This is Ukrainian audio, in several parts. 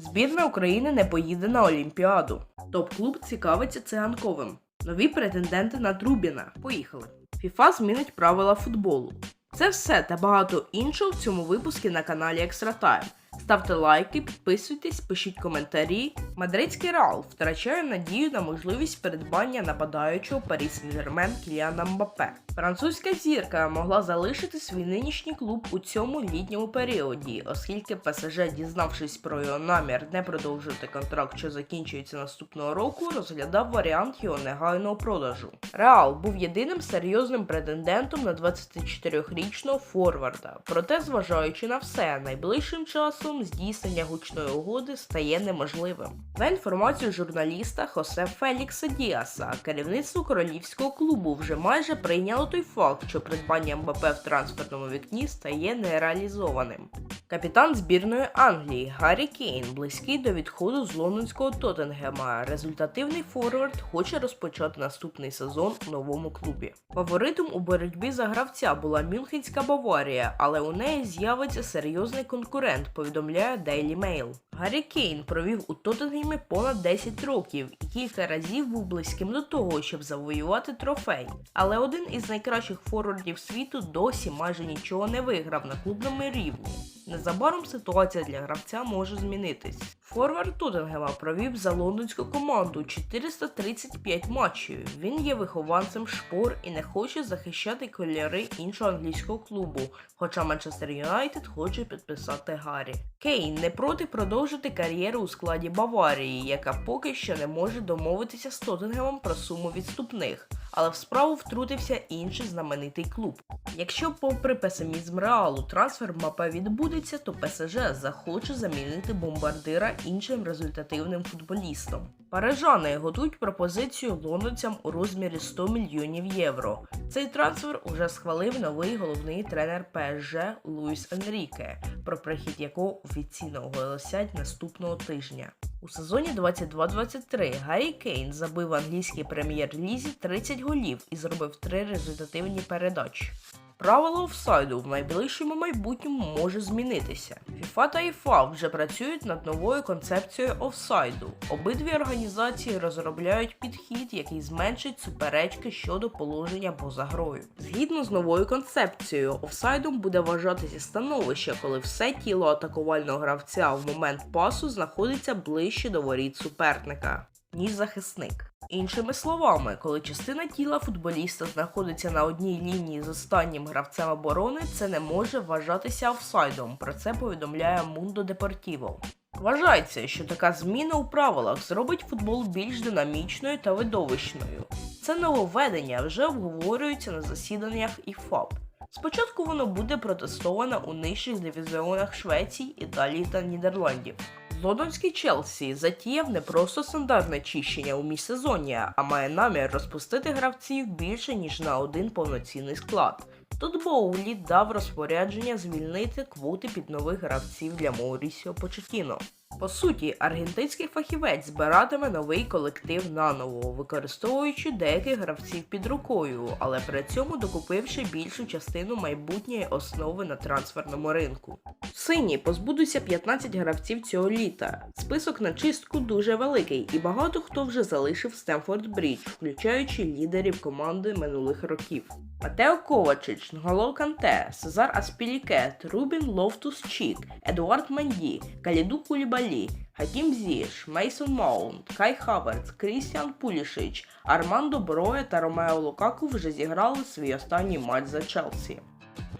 Збірна України не поїде на Олімпіаду. Топ-клуб цікавиться циганковим. Нові претенденти на Трубіна. Поїхали. ФІФА змінить правила футболу. Це все та багато іншого в цьому випуску на каналі Time. Ставте лайки, підписуйтесь, пишіть коментарі. Мадридський Реал втрачає надію на можливість передбання нападаючого Парі Сен-Жермен Кіліана Мбаппе. Французька зірка могла залишити свій нинішній клуб у цьому літньому періоді, оскільки ПСЖ, дізнавшись про його намір не продовжувати контракт, що закінчується наступного року, розглядав варіант його негайного продажу. Реал був єдиним серйозним претендентом на 24-річного форварда. Проте, зважаючи на все, найближчим часом здійснення гучної угоди стає неможливим. За інформацією журналіста Хосе Фелікса Діаса, керівництво королівського клубу вже майже прийняло той факт, що придбання МБП в трансферному вікні стає нереалізованим. Капітан збірної Англії Гаррі Кейн близький до відходу з лондонського Тоттенгема. Результативний форвард хоче розпочати наступний сезон у новому клубі. Фаворитом у боротьбі за гравця була Мюнхенська Баварія, але у неї з'явиться серйозний конкурент, повідомляє Daily Mail. Гаррі Кейн провів у Тоттенгемі понад 10 років і кілька разів був близьким до того, щоб завоювати трофей. Але один із найкращих форвардів світу досі майже нічого не виграв на клубному рівні. Незабаром ситуація для гравця може змінитись. Форвард Тоттенгема провів за лондонську команду 435 матчів. Він є вихованцем шпор і не хоче захищати кольори іншого англійського клубу, хоча Манчестер Юнайтед хоче підписати Гаррі. Кейн не проти продовжити кар'єру у складі Баварії, яка поки що не може домовитися з Тоттенгемом про суму відступних. Але в справу втрутився інший знаменитий клуб. Якщо, попри песимізм реалу, трансфер Мапе відбудеться, то ПСЖ захоче замінити бомбардира іншим результативним футболістом. Парижани готують пропозицію лондонцям у розмірі 100 мільйонів євро. Цей трансфер уже схвалив новий головний тренер ПСЖ Луїс Енріке, про прихід якого офіційно оголосять наступного тижня. У сезоні 22-23 Гаррі Кейн забив в англійській прем'єр-лізі 30 голів і зробив три результативні передачі. Правило офсайду в найближчому майбутньому може змінитися. FIFA та IFA вже працюють над новою концепцією офсайду. Обидві організації розробляють підхід, який зменшить суперечки щодо положення поза грою. Згідно з новою концепцією, офсайдом буде вважатися становище, коли все тіло атакувального гравця в момент пасу знаходиться ближче до воріт суперника, ніж захисник. Іншими словами, коли частина тіла футболіста знаходиться на одній лінії з останнім гравцем оборони, це не може вважатися офсайдом. Про це повідомляє Mundo Deportivo. Вважається, що така зміна у правилах зробить футбол більш динамічною та видовищною. Це нововведення вже обговорюється на засіданнях ІФАБ. Спочатку воно буде протестовано у нижчих дивізіонах Швеції, Італії та Нідерландів. Лондонський Челсі затіяв не просто стандартне чищення у міжсезонні, а має намір розпустити гравців більше ніж на один повноцінний склад. Тут Боулі дав розпорядження звільнити квоти під нових гравців для Маурісіо Почетіно. По суті, аргентинський фахівець збиратиме новий колектив наново, використовуючи деяких гравців під рукою, але при цьому докупивши більшу частину майбутньої основи на трансферному ринку. Сині позбудуться 15 гравців цього літа. Список на чистку дуже великий, і багато хто вже залишив Стемфорд Брідж, включаючи лідерів команди минулих років. Матео Ковачич, Нголо Канте, Сезар Аспілікет, Рубін Лофтус Чік, Едуард Манді, Каліду Кулібалі, Хакім Зіш, Мейсон Маунт, Кай Хаверц, Крістіан Пулішич, Армандо Броє та Ромео Лукаку вже зіграли свій останній матч за Челсі.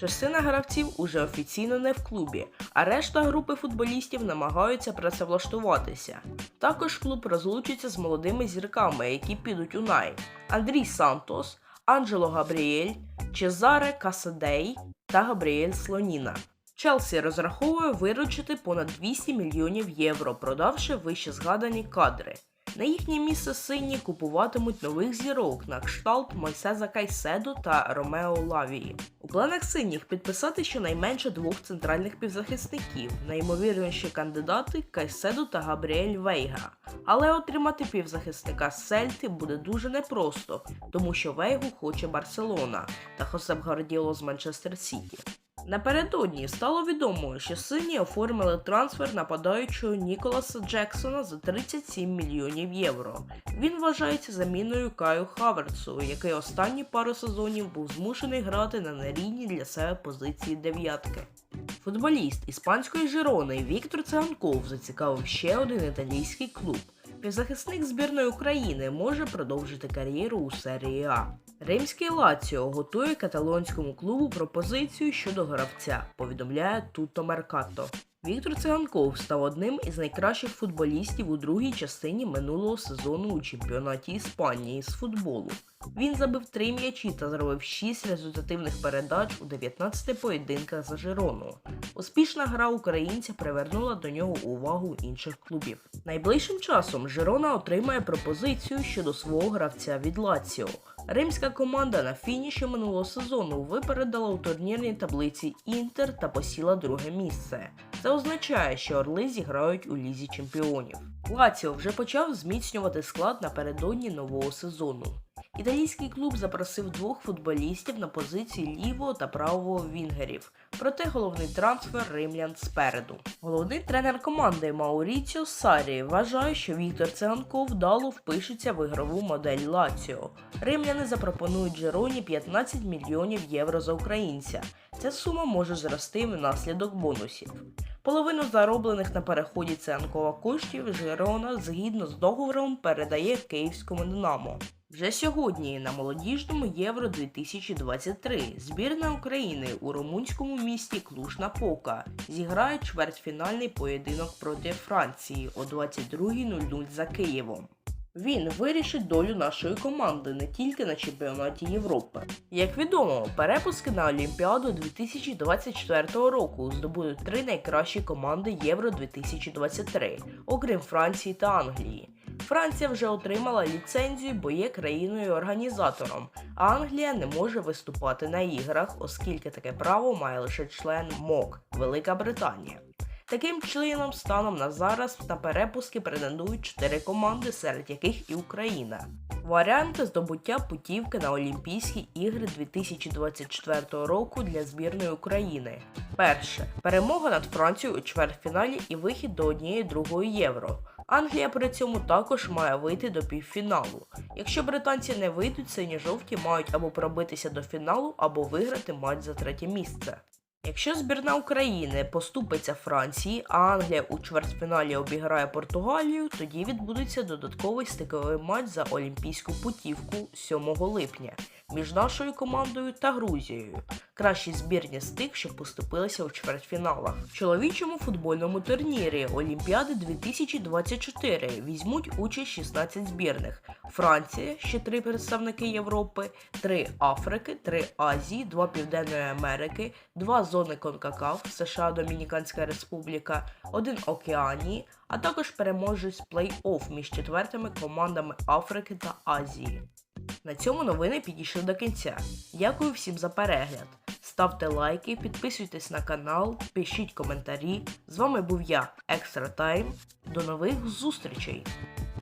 Частина гравців уже офіційно не в клубі, а решта групи футболістів намагаються працевлаштуватися. Також клуб розлучиться з молодими зірками, які підуть у найм. Андрій Сантос, Анджело Габріель, Чезаре Касадей та Габріель Слоніна. Челсі розраховує виручити понад 200 мільйонів євро, продавши вище згадані кадри. На їхнє місце сині купуватимуть нових зірок на кшталт Мойсеза Кайседо та Ромео Лавії. У планах синіх підписати щонайменше двох центральних півзахисників, найімовірніші кандидати Кайседо та Габріель Вейга. Але отримати півзахисника з Сельти буде дуже непросто, тому що Вейгу хоче Барселона та Хосеп Гвардіоло з Манчестер Сіті. Напередодні стало відомо, що сині оформили трансфер нападаючого Ніколаса Джексона за 37 мільйонів євро. Він вважається заміною Каю Хаверцу, який останні пару сезонів був змушений грати на нерівній для себе позиції дев'ятки. Футболіст іспанської Жирони Віктор Циганков зацікавив ще один італійський клуб. Півзахисник збірної України може продовжити кар'єру у серії А. Римський Лаціо готує каталонському клубу пропозицію щодо гравця, повідомляє Туто Меркато. Віктор Циганков став одним із найкращих футболістів у другій частині минулого сезону у чемпіонаті Іспанії з футболу. Він забив три м'ячі та зробив 6 результативних передач у 19 поєдинках за Жирону. Успішна гра українця привернула до нього увагу інших клубів. Найближчим часом Жирона отримає пропозицію щодо свого гравця від Лаціо. Римська команда на фініші минулого сезону випередила у турнірній таблиці Інтер та посіла друге місце. Це означає, що орли зіграють у лізі чемпіонів. Лаціо вже почав зміцнювати склад напередодні нового сезону. Італійський клуб запросив двох футболістів на позиції лівого та правого вінгерів, проте головний трансфер римлян спереду. Головний тренер команди Мауріціо Сарі вважає, що Віктор Циганков вдало впишеться в ігрову модель Лаціо. Римляни запропонують Джероні 15 мільйонів євро за українця. Ця сума може зрости внаслідок бонусів. Половину зароблених на переході Циганкова коштів Жирона згідно з договором передає київському Динамо. Вже сьогодні на молодіжному Євро 2023 збірна України у румунському місті Клуж-Напока зіграє чвертьфінальний поєдинок проти Франції о 22.00 за Києвом. Він вирішить долю нашої команди не тільки на чемпіонаті Європи. Як відомо, перепуски на Олімпіаду 2024 року здобудуть три найкращі команди Євро 2023, окрім Франції та Англії. Франція вже отримала ліцензію, бо є країною-організатором, а Англія не може виступати на іграх, оскільки таке право має лише член МОК Велика Британія. Таким чином, станом на зараз на перепуски претендують чотири команди, серед яких і Україна. Варіанти здобуття путівки на Олімпійські ігри 2024 року для збірної України. Перше перемога над Францією у чвертьфіналі і вихід до однієї другої євро. Англія при цьому також має вийти до півфіналу. Якщо британці не вийдуть, сині-жовті мають або пробитися до фіналу, або виграти матч за третє місце. Якщо збірна України поступиться Франції, а Англія у чвертьфіналі обіграє Португалію, тоді відбудеться додатковий стиковий матч за олімпійську путівку 7 липня між нашою командою та Грузією. Кращі збірні з тих, що поступилися у чвертьфіналах. В чоловічому футбольному турнірі Олімпіади 2024 візьмуть участь 16 збірних: Франція, ще три представники Європи, 3 Африки, 3 Азії, 2 Південної Америки, 2 зони Конкакаф, США, Домініканська Республіка, 1 Океанії, а також переможець плей-офф між четвертими командами Африки та Азії. На цьому новини підійшли до кінця. Дякую всім за перегляд. Ставте лайки, підписуйтесь на канал, пишіть коментарі. З вами був я, Екстра Тайм. До нових зустрічей!